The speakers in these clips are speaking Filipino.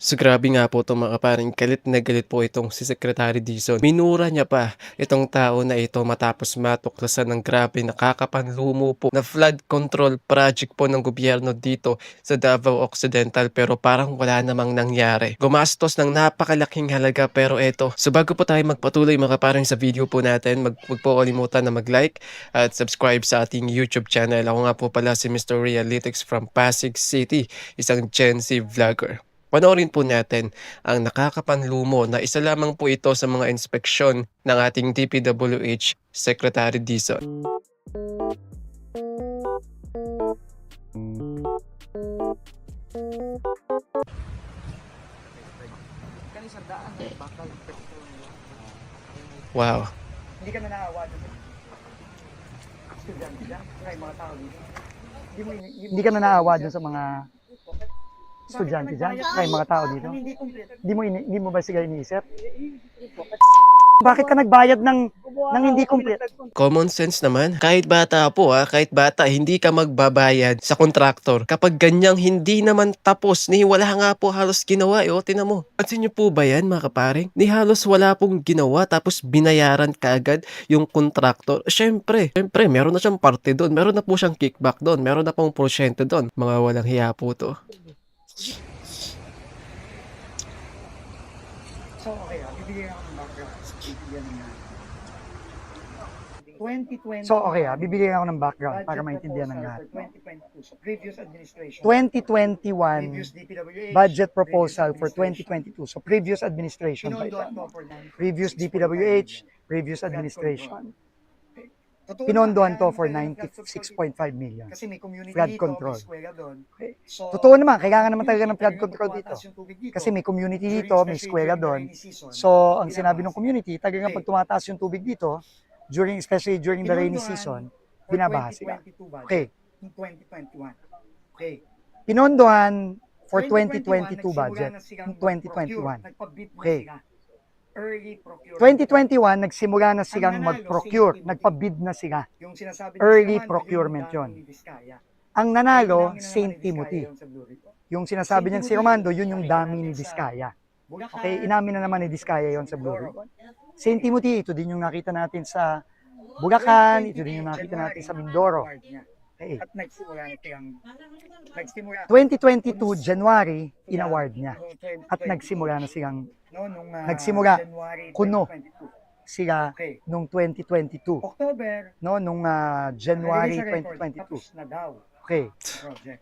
So grabe nga po itong mga kaparing, galit na galit po itong si Secretary Dizon. Minura niya pa itong tao na ito matapos matuklasan ng grabe nakakapanlumo po na flood control project po ng gobyerno dito sa Davao Occidental pero parang wala namang nangyari. Gumastos ng napakalaking halaga pero eto. So bago po tayo magpatuloy mga kaparing sa video po natin, mag, wag po kalimutan na mag-like at subscribe sa ating YouTube channel. Ako nga po pala si Mr. Realytics from Pasig City, isang Gen Z vlogger. Panoorin po natin ang nakakapanlumo na isa lamang po ito sa mga inspeksyon ng ating DPWH Secretary Dizon. Wow. Hindi ka na naawa. Hindi, ka na naawa doon sa mga estudyante dyan, kaya mga tao dito. Hindi mo, ini- hindi mo ba sila iniisip? Bakit ka nagbayad ng, ng hindi complete? Common sense naman. Kahit bata po ha, kahit bata, hindi ka magbabayad sa kontraktor. Kapag ganyang hindi naman tapos, ni wala nga po halos ginawa eh. O, tinan mo. Pansin niyo po ba yan mga kaparing? Ni halos wala pong ginawa tapos binayaran kaagad yung kontraktor. Siyempre, siyempre, meron na siyang parte doon. Meron na po siyang kickback doon. Meron na pong porsyento doon. Mga walang hiya po to. So, okay, ah, bibigyan ako ng background. Bibigyan ng 2020. So, okay, ah, bibigyan ako ng background para maintindihan ng lahat. 2022, so previous administration. 2021 previous DPWH, budget proposal for 2022. So, previous administration. Previous DPWH, previous administration. Pinondohan to for 96.5 million. Kasi may community Flood dito, control. may eskwela doon. Okay. So, Totoo naman, kailangan naman talaga ng flood control dito. Kasi may community dito, may the doon. So, ang sinabi ng community, talagang pag tumataas yung tubig dito, during especially during the rainy season, binabaha sila. 2022 budget, Okay. in 2021. Okay. Pinondohan for 2021, 2022 budget. nagsimula na silang in 2021. mag-procure, Nagpabid na Okay. Early procurement. 2021, nagsimula na silang mag-procure, nagpabid na sila. Yung sinasabi early Sir Man, procurement Vizcaya. Ang nanalo, naman St. Timothy. Yung sinasabi niyan si Romando, yun yung dami ni Vizcaya. Okay, inamin na naman ni Vizcaya yon sa Blue Ribbon. St. Timothy, ito din yung nakita natin sa Bulacan, ito din yung nakita natin sa Mindoro. Okay. At nagsimula na siyang nagsimula 2022, January, in-award niya. At nagsimula na silang no, nung, ah, nagsimula, January kuno. 2022. sila Okay. nung 2022, October, no, nung ah, January nalagay sa record, 2022. Tapos na daw Okay. project.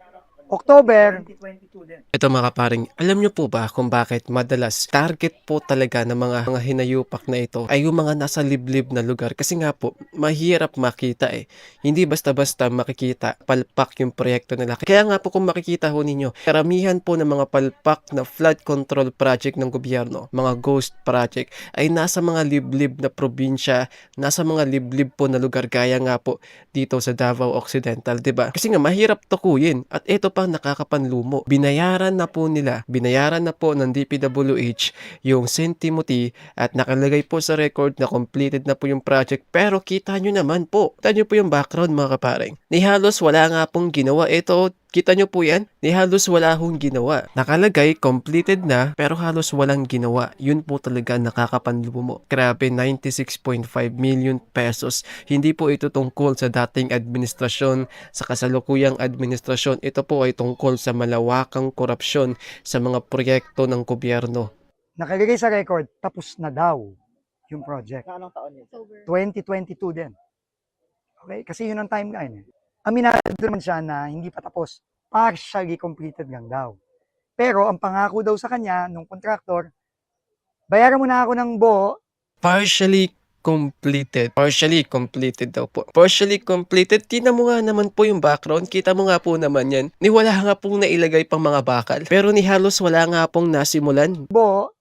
October, 2022 din. Ito mga kaparing, alam niyo po ba kung bakit madalas target po talaga ng mga, mga hinayupak na ito ay yung mga nasa liblib na lugar? Kasi nga po, mahirap makita eh. Hindi basta-basta makikita, palpak yung proyekto nila. Kaya nga po kung makikita ho ninyo, karamihan po ng mga palpak na flood control project ng gobyerno, mga ghost project, ay nasa mga liblib na probinsya, nasa mga liblib po na lugar gaya nga po dito sa Davao Occidental, 'di ba? Kasi nga mahirap tukuyin at ito pang nakakapanlumo. Binayaran na po nila, binayaran na po ng DPWH yung St. Timothy at nakalagay po sa record na completed na po yung project pero kita nyo naman po. Kita nyo po yung background mga kaparing. Ni halos wala nga pong ginawa. Ito, kita nyo po yan? Ni halos wala hong ginawa. Nakalagay, completed na pero halos walang ginawa. Yun po talaga nakakapanlumo. Grabe, 96.5 million pesos. Hindi po ito tungkol sa dating administrasyon, sa kasalukuyang administrasyon. Ito po ay tungkol sa malawakang korupsyon sa mga proyekto ng gobyerno. nakalagay sa record, tapos na daw yung project. Anong taon yun? 2022 din. Okay? Kasi yun ang timeline. Eh. Aminado naman siya na hindi pa tapos. Partially completed lang daw. Pero ang pangako daw sa kanya, nung contractor, bayaran mo na ako ng buo, partially completed. Partially completed daw po. Partially completed. Tina mo nga naman po yung background. Kita mo nga po naman yan. Ni wala nga pong nailagay pang mga bakal. Pero ni halos wala nga pong nasimulan. buo,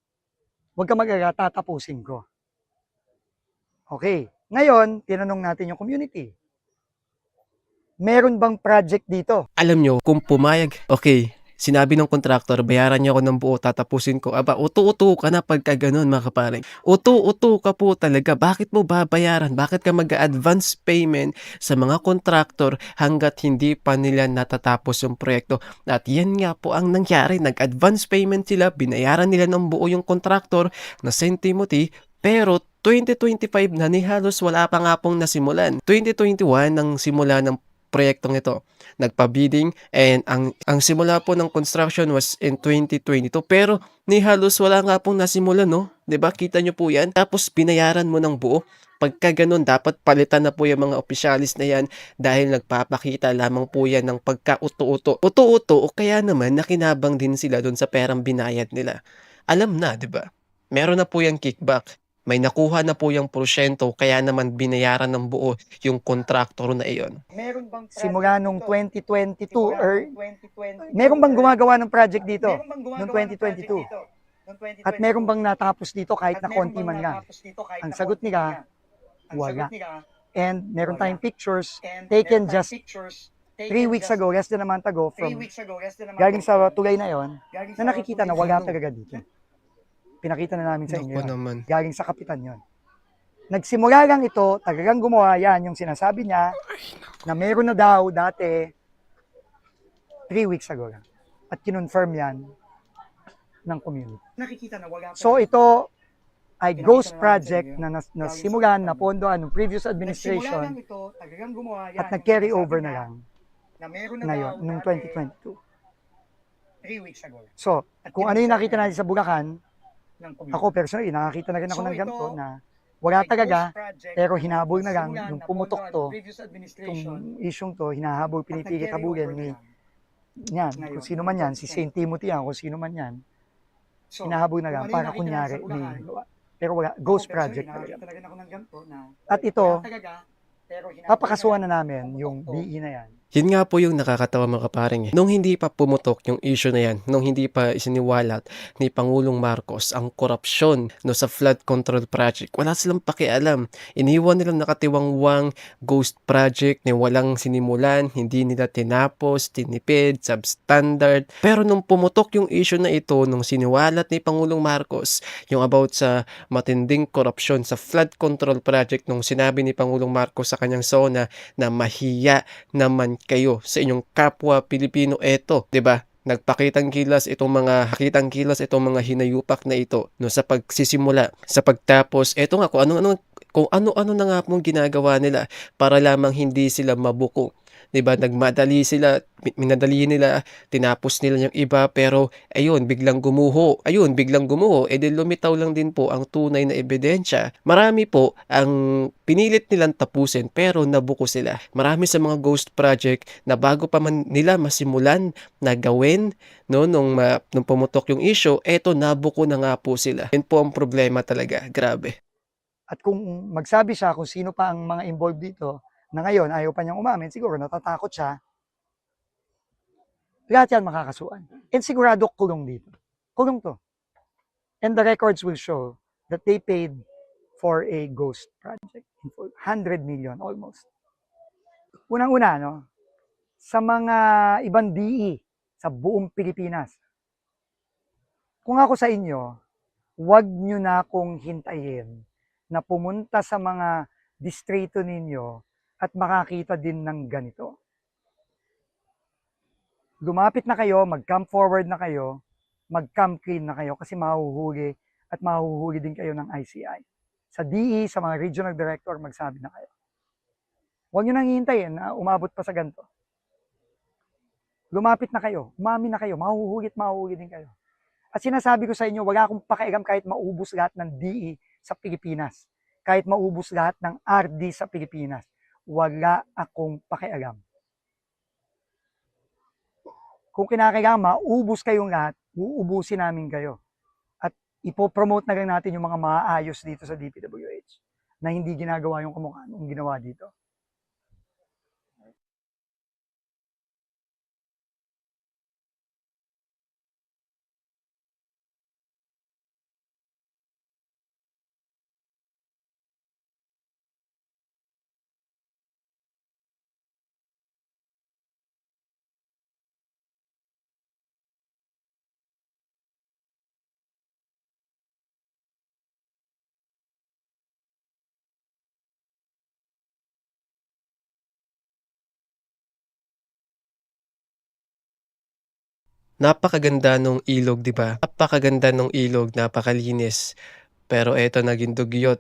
huwag ka mag-alala, tatapusin ko. Okay. Ngayon, tinanong natin yung community. Meron bang project dito? Alam nyo, kung pumayag, okay, Sinabi ng kontraktor, bayaran niyo ako ng buo, tatapusin ko. Aba, uto-uto ka na pagka ganun mga kaparing. Uto-uto ka po talaga. Bakit mo babayaran? Bakit ka mag-advance payment sa mga kontraktor hanggat hindi pa nila natatapos yung proyekto? At yan nga po ang nangyari. Nag-advance payment sila, binayaran nila ng buo yung kontraktor na St. Timothy, pero 2025 na ni halos wala pa nga pong nasimulan. 2021 ang simula ng proyektong ito. Nagpa-bidding and ang ang simula po ng construction was in 2022 pero ni halos wala nga pong nasimulan no. ba? Kita nyo po 'yan. Tapos binayaran mo ng buo. Pagka ganun, dapat palitan na po yung mga opisyalis na yan dahil nagpapakita lamang po yan ng pagka-uto-uto. Uto-uto o kaya naman nakinabang din sila doon sa perang binayad nila. Alam na, di ba? Meron na po yung kickback. May nakuha na po yung porsyento kaya naman binayaran ng buo yung kontraktor na iyon. Meron bang project Simula nung dito? 2022 Simula or nung 2022, meron bang gumagawa ng project dito? Meron bang gumagawa Noong ng project 2022? dito? Noong 2022? At meron bang natapos dito kahit na konti man lang? natapos dito kahit Ang sagot nila, wala. And meron tayong pictures Taken just three weeks ago, less than a month ago, from weeks ago, less than a month galing sa tulay na yon na nakikita na wala talaga dito. Pinakita na namin sa inyo. Yun. naman. Galing sa kapitan yon. Nagsimula lang ito, talagang gumawa yan yung sinasabi niya na meron na daw dati three weeks ago lang. At kinonfirm yan ng community. Nakikita na wala So ito ay ghost na project na nas- nasimulan, kapitan. napondohan ng previous administration ito, gumawa yan at nag-carry over na lang na meron na ngayon, daw nung dati, 2022. three weeks ago. So, At kung ano yung nakita natin sa Bulacan, ng community. ako personally, nakakita na rin ako So, ng ito, ganito na wala talaga pero na hinabol na lang nung pumutok to, itong isyong to, hinahabol, pinipilit habulin ni yan, kung sino man yan, si 2022. St. Timothy yan, kung sino man yan, So, hinahabol na lang para kunyari gawa. Pero wala, ghost project talaga. At ito, papakasuhan na na namin yung. BE na yan. Yun nga po yung nakakatawa mga kaparing eh. Nung hindi pa pumutok yung issue na yan, nung hindi pa isiniwalat ni Pangulong Marcos ang korupsyon no, sa flood control project, wala silang pakialam. Iniwan nilang nakatiwangwang ghost project na walang sinimulan, hindi nila tinapos, tinipid, substandard. Pero nung pumutok yung issue na ito, nung siniwalat ni Pangulong Marcos, yung about sa matinding korupsyon sa flood control project, nung sinabi ni Pangulong Marcos sa kanyang zona na mahiya naman kayo sa inyong kapwa Pilipino eto, 'di ba? Nagpakitang kilas itong mga hakitang kilas itong mga hinayupak na ito no sa pagsisimula, sa pagtapos. Eto nga kung ano-ano kung ano-ano na nga pong ginagawa nila para lamang hindi sila mabuko. 'Di ba? Nagmadali sila, mi- minadali nila, tinapos nila yung iba pero ayun, biglang gumuho. Ayun, biglang gumuho. Eh di lumitaw lang din po ang tunay na ebidensya. Marami po ang pinilit nilang tapusin pero nabuko sila. Marami sa mga ghost project na bago pa man nila masimulan na gawin no nung ma, nung pumutok yung issue, eto nabuko na nga po sila. Yan po ang problema talaga. Grabe. At kung magsabi siya kung sino pa ang mga involved dito, na ngayon ayaw pa niyang umamin, siguro natatakot siya, lahat yan makakasuhan. And sigurado kulong dito. Kulong to. And the records will show that they paid for a ghost project. 100 million almost. Unang-una, no? Sa mga ibang DE sa buong Pilipinas, kung ako sa inyo, wag nyo na akong hintayin na pumunta sa mga distrito ninyo at makakita din ng ganito. Lumapit na kayo, mag-come forward na kayo, mag-come clean na kayo kasi mahuhuli at mahuhuli din kayo ng ICI. Sa DE, sa mga regional director, magsabi na kayo. Huwag nyo nang hihintayin na umabot pa sa ganito. Lumapit na kayo, umami na kayo, mahuhuli at mahuhuli din kayo. At sinasabi ko sa inyo, wala akong pakialam kahit maubos lahat ng DE sa Pilipinas. Kahit maubos lahat ng RD sa Pilipinas. Wala akong pakialam. Kung kinakailangan maubos kayong lahat, uubusin namin kayo. At ipopromote na lang natin yung mga maayos dito sa DPWH na hindi ginagawa yung kamukha nung ginawa dito. Napakaganda nung ilog, 'di ba? Napakaganda nung ilog, napakalinis. Pero eto naging dugyot.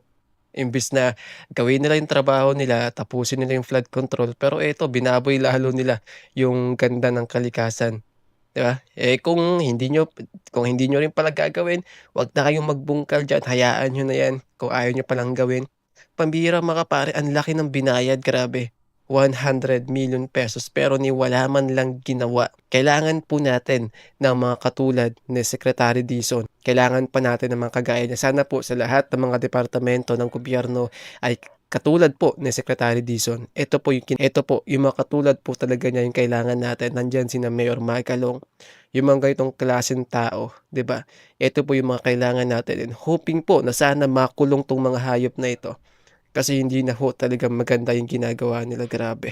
Imbis na gawin nila yung trabaho nila, tapusin nila yung flood control, pero eto binaboy lalo nila yung ganda ng kalikasan, 'di ba? Eh, kung hindi niyo kung hindi niyo rin pala gagawin, 'wag na kayong magbungkal diyan, hayaan niyo na 'yan kung ayaw niyo palang gawin. Pambihira mga kapare, ang laki ng binayad, grabe. 100 million pesos pero ni wala man lang ginawa. Kailangan po natin ng mga katulad ni Secretary Dizon. Kailangan pa natin ng mga kagaya niya. Sana po sa lahat ng mga departamento ng gobyerno ay katulad po ni Secretary Dizon. Ito po yung ito po yung mga katulad po talaga niya yung kailangan natin. Nandiyan sina Mayor Magalong, yung mga ganitong klaseng tao, 'di ba? Ito po yung mga kailangan natin and hoping po na sana makulong tong mga hayop na ito. Kasi hindi na ho talaga maganda yung ginagawa nila, grabe.